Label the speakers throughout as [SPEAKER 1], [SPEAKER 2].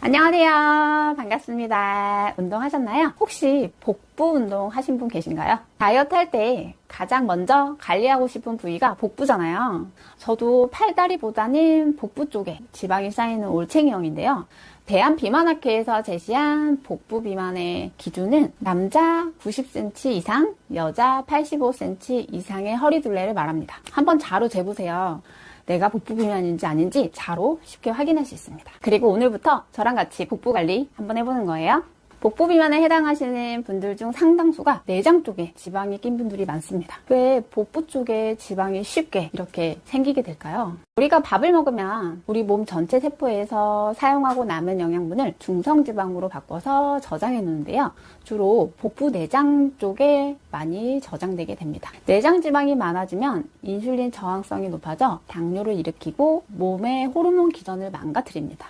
[SPEAKER 1] 안녕하세요. 반갑습니다. 운동하셨나요? 혹시 복부 운동 하신 분 계신가요? 다이어트 할 때 가장 먼저 관리하고 싶은 부위가 복부잖아요. 저도 팔다리보다는 복부 쪽에 지방이 쌓이는 올챙이형인데요. 대한비만학회에서 제시한 복부 비만의 기준은 남자 90cm 이상, 여자 85cm 이상의 허리 둘레를 말합니다. 한번 자로 재보세요. 내가 복부 비만인지 아닌지 자로 쉽게 확인할 수 있습니다. 그리고 오늘부터 저랑 같이 복부 관리 한번 해보는 거예요. 복부 비만에 해당하시는 분들 중 상당수가 내장 쪽에 지방이 낀 분들이 많습니다. 왜 복부 쪽에 지방이 쉽게 이렇게 생기게 될까요? 우리가 밥을 먹으면 우리 몸 전체 세포에서 사용하고 남은 영양분을 중성 지방으로 바꿔서 저장해 놓는데요. 주로 복부 내장 쪽에 많이 저장되게 됩니다. 내장 지방이 많아지면 인슐린 저항성이 높아져 당뇨를 일으키고 몸의 호르몬 기전을 망가뜨립니다.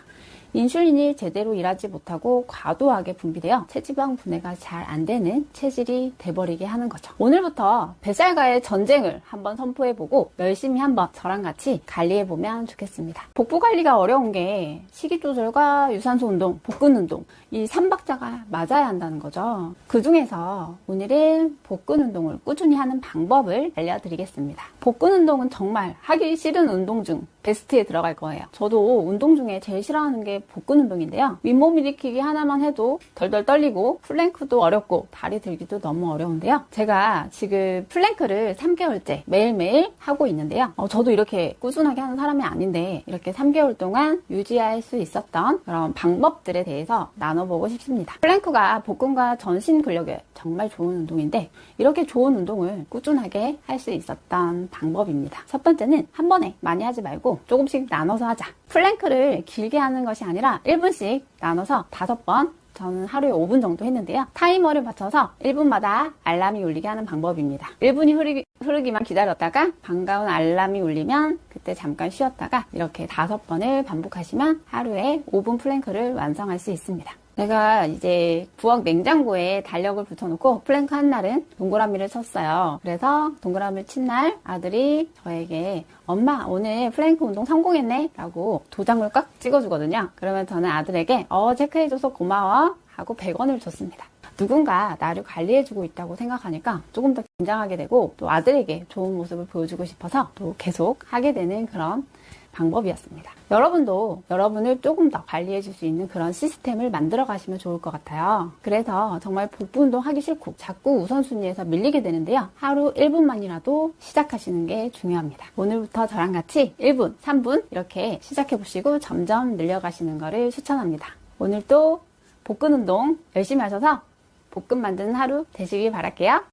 [SPEAKER 1] 인슐린이 제대로 일하지 못하고 과도하게 분비되어 체지방 분해가 잘 안 되는 체질이 돼버리게 하는 거죠. 오늘부터 뱃살과의 전쟁을 한번 선포해보고 열심히 한번 저랑 같이 관리해보면 좋겠습니다. 복부 관리가 어려운 게 식이 조절과 유산소 운동, 복근 운동 이 3박자가 맞아야 한다는 거죠. 그 중에서 오늘은 복근 운동을 꾸준히 하는 방법을 알려드리겠습니다. 복근 운동은 정말 하기 싫은 운동 중 베스트에 들어갈 거예요. 저도 운동 중에 제일 싫어하는 게 복근 운동인데요. 윗몸 일으키기 하나만 해도 덜덜 떨리고 플랭크도 어렵고 다리 들기도 너무 어려운데요. 제가 지금 플랭크를 3개월째 매일매일 하고 있는데요. 어, 저도 이렇게 꾸준하게 하는 사람이 아닌데 이렇게 3개월 동안 유지할 수 있었던 그런 방법들에 대해서 나눠보고 싶습니다. 플랭크가 복근과 전신 근력에 정말 좋은 운동인데 이렇게 좋은 운동을 꾸준하게 할 수 있었던 방법입니다. 첫 번째는 한 번에 많이 하지 말고 조금씩 나눠서 하자. 플랭크를 길게 하는 것이 아니라 1분씩 나눠서 5번 저는 하루에 5분 정도 했는데요. 타이머를 맞춰서 1분마다 알람이 울리게 하는 방법입니다. 1분이 흐르기, 흐르기만 기다렸다가 반가운 알람이 울리면 그때 잠깐 쉬었다가 이렇게 5번을 반복하시면 하루에 5분 플랭크를 완성할 수 있습니다. 내가 이제 부엌 냉장고에 달력을 붙여놓고 플랭크 한 날은 동그라미를 쳤어요. 그래서 동그라미를 친 날 아들이 저에게 엄마 오늘 플랭크 운동 성공했네 라고 도장을 꽉 찍어주거든요. 그러면 저는 아들에게 어 체크해줘서 고마워 하고 100원을 줬습니다. 누군가 나를 관리해주고 있다고 생각하니까 조금 더 긴장하게 되고 또 아들에게 좋은 모습을 보여주고 싶어서 또 계속 하게 되는 그런 방법이었습니다. 여러분도 여러분을 조금 더 관리해 줄 수 있는 그런 시스템을 만들어 가시면 좋을 것 같아요. 그래서 정말 복부 운동 하기 싫고 자꾸 우선순위에서 밀리게 되는데요. 하루 1분만이라도 시작하시는 게 중요합니다. 오늘부터 저랑 같이 1분, 3분 이렇게 시작해 보시고 점점 늘려가시는 거를 추천합니다. 오늘도 복근 운동 열심히 하셔서 복근 만드는 하루 되시길 바랄게요.